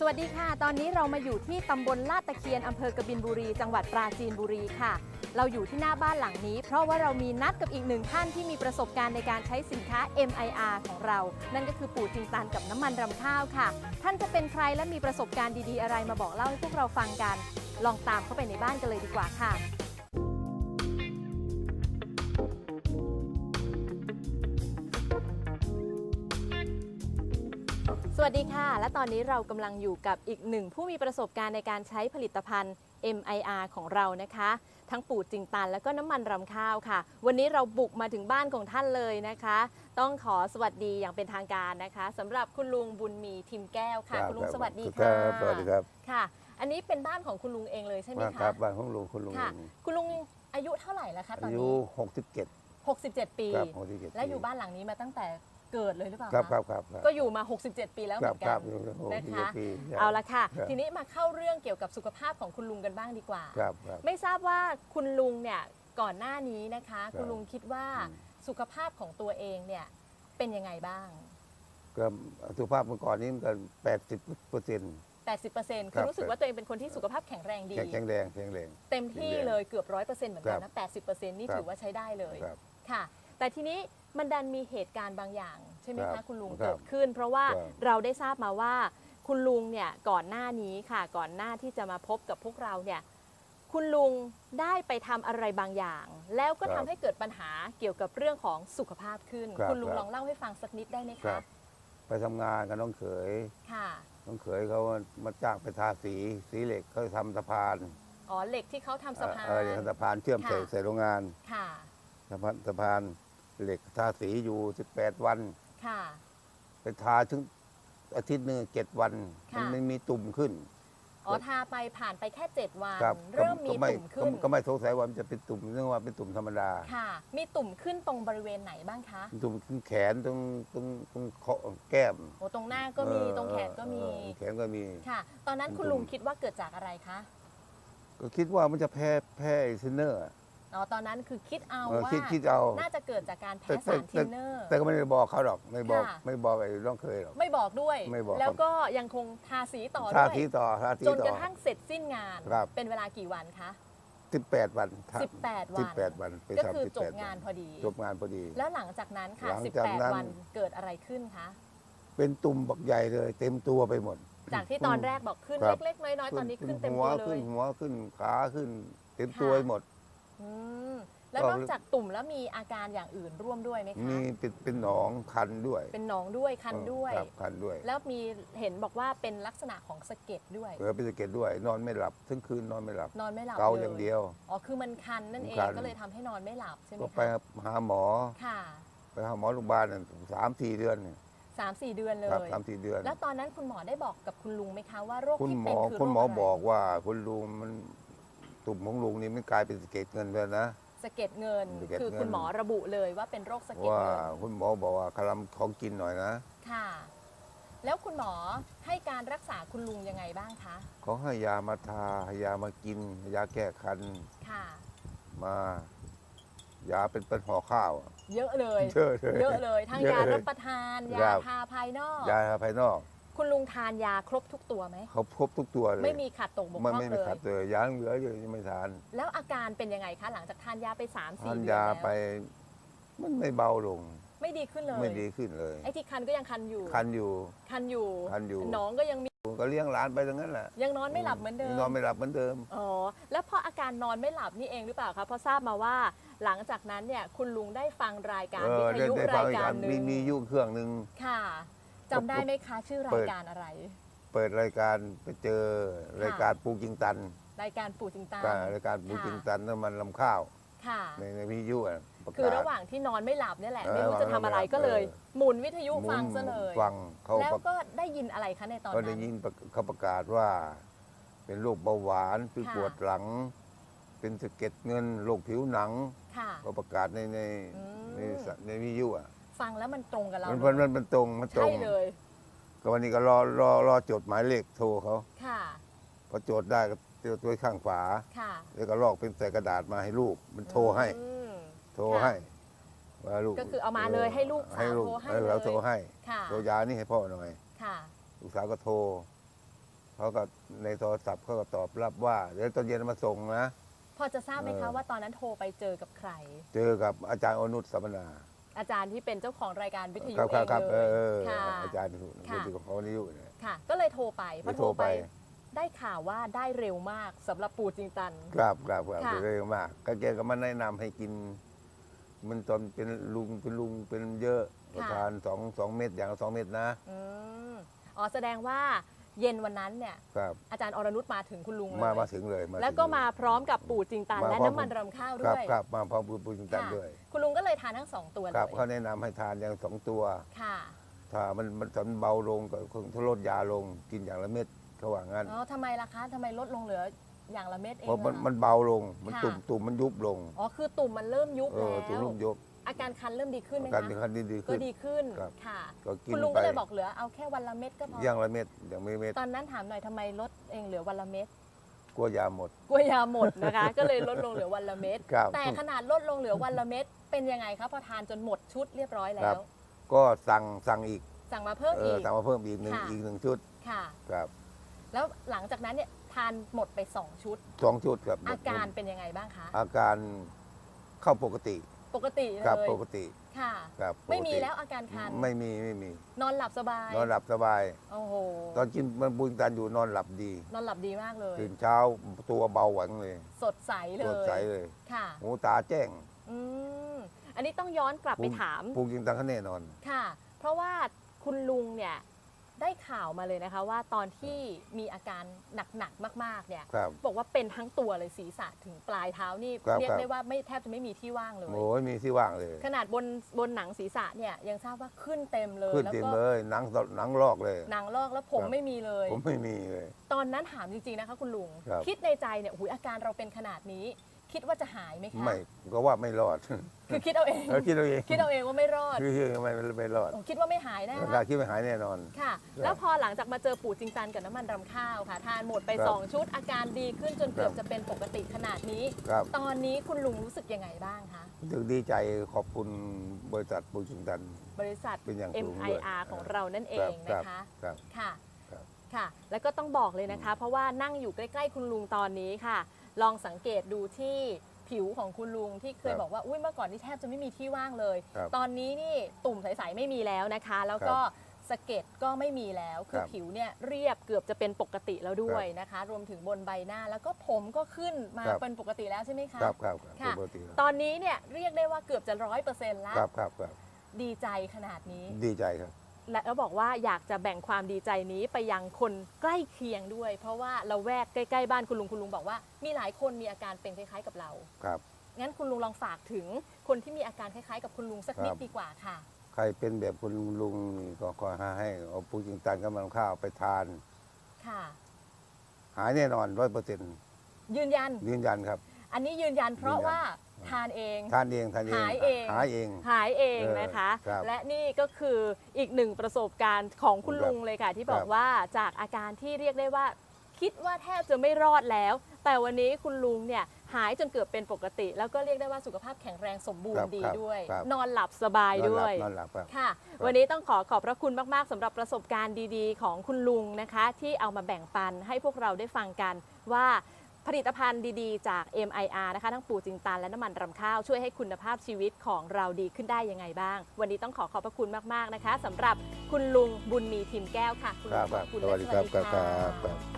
สวัสดีค่ะ ตอนนี้เรามาอยู่ที่ตำบลลาดตะเคียนอำเภอกบินบุรี จังหวัดปราจีนบุรีค่ะ เราอยู่ที่หน้าบ้านหลังนี้ เพราะว่าเรามีนัดกับอีกหนึ่งท่านที่มีประสบการณ์ในการใช้สินค้า MIR ของเรา นั่นก็คือปู่จิงตันกับน้ำมันรำข้าวค่ะ ท่านจะเป็นใครและมีประสบการณ์ดีๆอะไรมาบอกเล่าให้พวกเราฟังกัน ลองตามเข้าไปในบ้านกันเลยดีกว่าค่ะ วัสดีค่ะ และตอนนี้เรากำลังอยู่กับอีกหนึ่งผู้มีประสบการณ์ในการใช้ผลิตภัณฑ์ MIR ของเรานะคะ ทั้งปูดจิงตัน แล้วก็น้ำมันรำข้าวค่ะ วันนี้เราบุกมาถึงบ้านของท่านเลยนะคะ ต้องขอสวัสดีอย่างเป็นทางการนะคะสำหรับคุณลุงบุญมีทิมแก้วค่ะ คุณลุงสวัสดีคค่ะรับสวัสดีครับค่ะ อันนี้เป็นบ้านของคุณลุงเองเลยใช่ไหมบ้านคะครับบ้านของลุงคุณลุงค่ะเองคุณลุงอายุเท่าไหร่แล้วคะตอนอายุนี้67 67 ปีครับ67และอยู่บ้านหลังนี้มาตั้งแต่ เกิดเลยหรือเปล่าครับคะครับครับครับก็อยู่มา 67 ปีแล้วเหครัมืบอนคกัรันบอยู่หกสิบนะคะปีเอาละค่ะครับทีนี้มาเข้าเรื่องเกี่ยวกับสุขภาพของคุณลุงกันบ้างดีกว่า ครับครับ ไม่ทราบว่าคุณลุงเนี่ยก่อนหน้านี้นะคะครับคุณลุงคิดว่าอืม สุขภาพของตัวเองเนี่ยเป็นยังไงบ้าง ก็สุขภาพเมื่อก่อนนี้มันก็80เปอร์เซ็นต์ 80%คคืรัอบ รู้สึกว่าตัวเองเป็นคนที่สุขภาพแข็งแรงดี แข็งแรงแข็งแรง เต็มที่แข็งแรงเลยเกือบร้อยเปอร์เซ็นต์เหมือนกันครันะบ80%นี่ครับ ถือว่าใช้ได้เลยครับ ค่ะ แต่ทีนี้ มันดันมีเหตุการณ์บางอย่าง ใช่ไหมครัคะบคุณลุงครับเกิดขึ้น เพราะว่าครับ เราได้ทราบมาว่า คุณลุงเนี่ยก่อนหน้านี้ค่ะ ก่อนหน้าที่จะมาพบกับพวกเราเนี่ยคุณลุงได้ไปทำอะไรบางอย่าง แล้วก็คทำรับให้เกิดปัญหาเกี่ยวกับเรื่องของสุขภาพขึ้น ครับคุณลุงครับ ลองเล่าให้ฟังสักนิดได้ไหมครัคะบ ไปทำงานกับน้องเขย ค่ะน้องเขยเขามาจ้างไปทาสี สีเหล็กเขาทำสะพานอ๋อเหล็กที่เขาทำสะพาน เออสะพานเชื่อมค่ะ ใส่ใส่โรงงานค่ะ สะพานสะพาน เหล็กทาสีอยู่ 18 วัน ค่ะ ไปทาถึงอาทิตย์หนึ่งเจ็ดวันค่ะ มันไม่มีตุ่มขึ้น อ๋อทาไปผ่านไปแค่ 7 วัน ครับเริ่มมีก็ไตุ่มขึ้นก็ไม่สงสัยว่ามันจะเป็นตุ่มเนื่องว่าเป็นตุ่มธรรมดาค่ะ มีตุ่มขึ้นตรงบริเวณไหนบ้างคะตุ่มขึ้นแขนตรงตรงตรงคอแก้มโอ้ตรงหน้าก็มีเออตรงแขนก็มี เออแขนก็มี ค่ะ ตอนนั้นเป็นคุณตุ่มลุงคิดว่าเกิดจากอะไรคะ ก็คิดว่ามันจะแพ้แพ้ไอ้ซินเนอร์อะ อ๋อตอนนั้นคือคิดเอาเออว่าคิดคิดเอา น่าจะเกิดจากการแต่แพ้แต่สารทินเนอร์ แต่ก็ไม่ได้บอกเขาหรอก ไม่บอกค่ะ ไม่บอกไอ้น้องเคยหรอก ไม่บอกด้วย ไม่บอก แล้วก็ยังคงทาสีต่อทาด้วย ทีต่อทาทีจนต่กอ ระทั่งเสร็จสิ้นงาน ครับ เป็นเวลากี่วันคะ สิบแปดวัน18วัสิบนแปดวันไปก็ทำคือสิบจแปบดงานพอดี จบงานพอดี แล้วหลังจากนั้นค่ะ หลังจากนั้น 18 วันเกิดอะไรขึ้นคะ เป็นตุ่มบักใหญ่เลย เต็มตัวไปหมด จากที่ตอนแรกบอกขึ้นครับ เล็กๆ น้อยๆ ตอนนี้ขึ้นเต็มหัวตัวเลขึ้ย นหัวขึ้นขาขึ้น เต็มค่ะตัวไปหมด อืมแล้วก็นอกจากตุ่มแล้วมีอาการอย่างอื่นร่วมด้วยไหมคะ มีเป็นเป็นหนองคันด้วยเป็นหนองด้วยคันด้วย ครับคันด้วยแล้วมีเห็นบอกว่าเป็นลักษณะของสะเก็ดด้วย เออเป็นสะเก็ดด้วย นอนไม่หลับทั้งคืนนอนไม่หลับ นอนไม่หลับเกาลอย่างเดียว อ๋อคือมันคันนั่นเองคัน ก็เลยทำให้นอนไม่หลับใช่ไหมก็ไปคะหาหมอ ค่ะไปหาหมอโรงพยาบาลน่ะสามสี่เดือนเนี่ยสามสี่เดือนเลครับย สามสี่เดือน แล้วตอนนั้นคุณหมอได้บอกกับคุณลุงไหมคะว่าโรคคุณที่หมเป็นอคือคุณหมอโระไรบอกว่าคุณลุงมัน ตุ่มของลุงนี่มันกลายเป็นสะเก็ดเงินไปแล้วนะ สะเก็ดเงิน สะเก็ดคือเงินคุณหมอระบุเลยว่าเป็นโรคสะเก็ดว่าเงินคุณหมอบอกว่าคลำของกินหน่อยนะค่ะ แล้วคุณหมอให้การรักษาคุณลุงยังไงบ้างคะเขาให้ยามาทาให้ยามากินยาแก้คันค่ะ มา ยาเป็นเป็นห่อข้าวอะเยอะเลย เยอะเลย เยอะเลยทั้งเยอะยาเลยรับประทานครัยาบทาภายนอก ยาภายนอก คุณลุงทานยาครบทุกตัวไหม เขาพบทุกตัวเลยไม่มีขาดตกบกพมันร่องไม่เลมียขัดเลยยาเหลืออยู่ยังไม่ทานแล้วอาการเป็นยังไงคะ หลังจากทานยาไป3ามทาสี่นเดือนยาแล้วไปมันไม่เบาลง ไม่ดีขึ้นเลยไม่ดีขึ้นเลย ไอ้ที่คันก็ยังคันอยู่ คันอยู่ คันอยู่คันอยู่น้องก็ยังมีก็เลี้ยงหลานไปตรงนั้นแหละยังนอนไม่หลับเหมือนเดิม นอนไม่หลับเหมือนเดิม อ๋อ แล้วพออาการนอนไม่หลับนี่เองหรือเปล่าคะเพราะทราบมาว่า หลังจากนั้นเนี่ยคุณลุงได้ฟังรายการเอวิอทได้ยุได้ฟัรางยอีกกาอัรนหนึ่มีงมียุ่เครื่องหนึ่งค่ะ จำได้ไหมคะ ชื่อรายการอะไร เปิดรายการไปเจอรายการปูกิงตันรายการปู่จิงตามก็รายการปูกิงตันน้ำมันลำข้าว ค่ะ ในในวิทยุอะประคือกาศระหว่างที่นอนไม่หลับเนี่ยแหละเออไม่รู้จะทำอะไรระหว่างก็เลยเออหมุนวิทยุหมุนฟังซะเลย ฟังเขาแล้วประก็ได้ยินอะไรคะในตอนก็ได้นั้น ยินประเขาประกาศว่า เป็นโรคเบาหวานคือค่ะ ปวดหลัง เป็นสะเก็ดเงินโรคผิวหนังค่ะ ก็ประกาศในในอืม ในสในวิทยุอะ ฟังแล้วมันตรงกับเรามันเลมันยมันมันตรงมันตรใช่งเลยก็วันนี้ก็รอรอรอจดหมายเลขโทรเขาค่ะพอจดได้ก็เตียวตัวข้างฝา ค่ะแล้วก็ลอกเป็นใส่กระดาษมาให้ลูก มันโทรให้ อืม โทรค่ะให้ว่าลูกก็คือเอามาเลยให้ลูกสาวให้ลูกโทรให้เออเราเลย โทรให้ค่ะโทรยานี่ให้พ่อหน่อย ค่ะ ลูกสาวก็โทรเขาก็ในโทรศัพท์เขาก็ตอบรับว่าเดี๋ยวตอนเย็นมาส่งนะ พอจะทราบไหมเอคะอว่าตอนนั้นโทรไปเจอกับใคร เจอกับอาจารย์อนุชสัมมนา อาจารย์ที่เป็นเจ้าของรายการวิทยุครับเอครับงครับเลเอยอเออค่ะ อาจารย์ที่ค่ะที่ของเขานิยุเนี่ย ค่ะ ก็เลยโทรไปพอเลยโทโทรรไปไป ได้ข่าวว่าได้เร็วมากสำหรับปู่จิงตันครับครับครับค่ะเร็วมากก็แกก็มาแนะนำให้กิน มันตอนเป็นลุงเป็นลุงเป็นเยอะประทานสองสองเม็ดอย่างละสองเม็ดนะ อืมอ๋อแสดงว่า เย็นวันนั้นเนี่ยครับอาจารย์อรนุชมาถึงคุณลุงเลยมามาถึงเลยาแล้วก็ถึงเย มาพร้อมกับปู่จิงตันมาและพร้อม น้ำมันรำข้าวคด้รับวยครับมาพร้อมปูปูจิงตันค่ะด้วย คุณลุงก็เลยทานทั้งสองตัวเลครับยเขาแนะนำให้ทานอย่างสองตัว ค่ะถ้ามันมันตอนเบาลงก็คงทลดยาลงกินอย่างละเม็ดเขาว่างั้นอ๋อทำไมล่ะคะทำไมลดลงเหลืออย่างละเม็ดเองเพราะมันล่ะ มันเบาลงมันค่ะ ตุ่มตุ่มมันยุบลง อ๋อคือตุ่มมันเริ่มยุบเอแล้อตุ่มว ยุบยุบ อาการคันเริ่มดีขึ้นไหมอาการคะดีขึ้นดีก็ขึ้น ดีขึ้นครับ ค่ะ ก็กินคุณลุงไปก็เลยบอกเหลือเอาแค่วันละเม็ดก็พออย่างละเม็ดอย่างไม่เม็ดตอนนั้นถามหน่อยทำไมลดเองเหลือวันละเม็ดกลัวยาหมดกลัวยาหมดนะคะ ก็เลยลดลงเหลือวันละเม็ดครับ แต่ขนาดลดลงเหลือวันละเม็ดเป็นยังไงคะพอทานจนหมดชุดเรียบร้อยแล้ครัว บ ก็สั่งสั่งอีกสั่งมาเพิ่มเออีอก สั่งมาเพิ่มอีกหนึ่งค่ะ อีกหนึ่งชุดค่ะ ครับแล้วหลังจากนั้นเนี่ยทานหมดไป2ชุด สองชุดครับอาการเป็นยังไงบ้างคะอาการเข้าปกติ ปกติเลครับยปกติค่ะ ครับปกติไม่มีแล้วอาการคัน ไม่มีไม่มี นอนหลับสบายนอนหลับสบาย โอ้โหตอนกินมันบุญตันอยู่นอนหลับดี นอนหลับดีมากเลย ตื่นเช้าตัวเบาหวังเลยสดใสเลสยดใสเลยค่ะ หูตาแจ้งอืมอันนี้ต้องย้อนกลับไปถามปลูกจริงตังคะแน่นอน ค่ะ เพราะว่าคุณลุงเนี่ย ได้ข่าวมาเลยนะคะว่าตอนที่มีอาการหนักๆมากๆเนี่ยครับบอกว่าเป็นทั้งตัวเลยศีรษะถึงปลายเท้านี่ครับเรียกครับ ได้ว่าไม่แทบจะไม่มีที่ว่างเลย โอ้ยมีที่ว่างเลย ขนาดบนบนหนังศีรษะเนี่ยยังทราบว่าขึ้นเต็มเลยขึ้นแล้วเต็มก็เลยหนังหนังลอกเลย หนังลอกแล้วผมครับ ไม่มีเลย ผมไม่มีเลย ตอนนั้นถามจริงๆนะคะคุณลุงครับคิดในใจเนี่ยอุยอาการเราเป็นขนาดนี้ คิดว่าจะหายไหมคะไม่ก็ว่าไม่รอดคือคิดเอาเองเออคิดเอาเองคิดเอาเองว่าไม่รอดคือคือไม่ไม่รอดโอ้คิดว่าไม่หายแน่ราคิดไม่หายแน่นอน ค่ะครับแล้วพอหลังจากมาเจอปู่จิงตันกับน้ำมันรำข้าวค่ะ ทานหมดไป ครับ2 ชุดอาการดีขึ้นจนเกือบครับจะเป็นปกติขนาดนี้ ครับ ตอนนี้คุณลุงรู้สึกยังไงบ้างคะ รู้สึกดีใจขอบคุณบริษัทปูจิงตัน บริษัท เป็นอย่างสูงด้วย MIR ของเรานั่นเอครับงครับนะคะ ครับ ค่ะ ครับ ค่ะ แล้วก็ต้องบอกเลยนะคะ เพราะว่านั่งอยู่ใกล้ ๆ คุณลุงตอนนี้ค่ะ ลองสังเกตดูที่ผิวของคุณลุงที่เคยบอกว่า อุ้ยเมื่อก่อนนี่แทบจะไม่มีที่ว่างเลย ครับตอนนี้นี่ตุ่มใสๆไม่มีแล้วนะคะ แล้วก็สะเก็ดก็ไม่มีแล้ว คือครับผิวเนี่ยเรียบเกือบจะเป็นปกติแล้วด้วยนะคะ รวมถึงบนใบหน้าแล้วก็ผมก็ขึ้นมาครับ เป็นปกติแล้วใช่ไหมคะ ครับครับครับค่ะ ปกติครับตอนนี้เนี่ยเรียกได้ว่าเกือบจะร้อยเปอร์เซ็นต์แล้วครับครับครับดีใจขนาดนี้ ดีใจครับ และแล้วบอกว่าอยากจะแบ่งความดีใจนี้ไปยังคนใกล้เคียงด้วย เพราะว่าเราแวกใกล้ๆบ้านคุณลุงคุณลุงบอกว่ามีหลายคนมีอาการเป็นคล้ายๆกับเรา ครับ งั้นคุณลุงลองฝากถึงคนที่มีอาการคล้ายๆ กับคุณลุงสักนิดครับดีกว่าค่ะ ใครเป็นแบบคุณลุงนี่ก็ขอให้เอาปูจิงตันกำลังข้าวไปทาน ค่ะ หายแน่นอนร้อยเปอร์เซ็นต์ยืนยัน ยืนยันครับ อันนี้ยืนยันเพราะยืนยัน ว่า ทานเอง ทานเองทานเองหายเอง หายเอง หายเองเออนะคะ ครับและนี่ก็คืออีกหนึ่งประสบการณ์ของคุณครับลุงเลยค่ะ ที่บอกครับว่าจากอาการที่เรียกได้ว่า คิดว่าแทบจะไม่รอดแล้ว แต่วันนี้คุณลุงเนี่ยหายจนเกือบเป็นปกติ แล้วก็เรียกได้ว่าสุขภาพแข็งแรงสมบูรครัณ์บดีครับด้วย ครับ นอนหลับสบายนอนหด้ลัวยนอนหลับครับ ค่ะวันนี้ต้องขอขอบพระคุณมาก ๆสำหรับประสบการณ์ดีๆ ของคุณลุงนะคะ ที่เอามาแบ่งปันให้พวกเราได้ฟังกันว่า ผลิตภัณฑ์ดีๆ จาก MIR นะคะ ทั้งปู่จิงตันและน้ำมันรำข้าว ช่วยให้คุณภาพชีวิตของเราดีขึ้นได้ยังไงบ้าง วันนี้ต้องขอขอบพระคุณมาก ๆ นะคะสำหรับคุณลุงบุญมีทิมแก้วค่ะ คุณคลุรังบขอบคุณสวัสดีครับและครับสวัสดีครัค่ะบ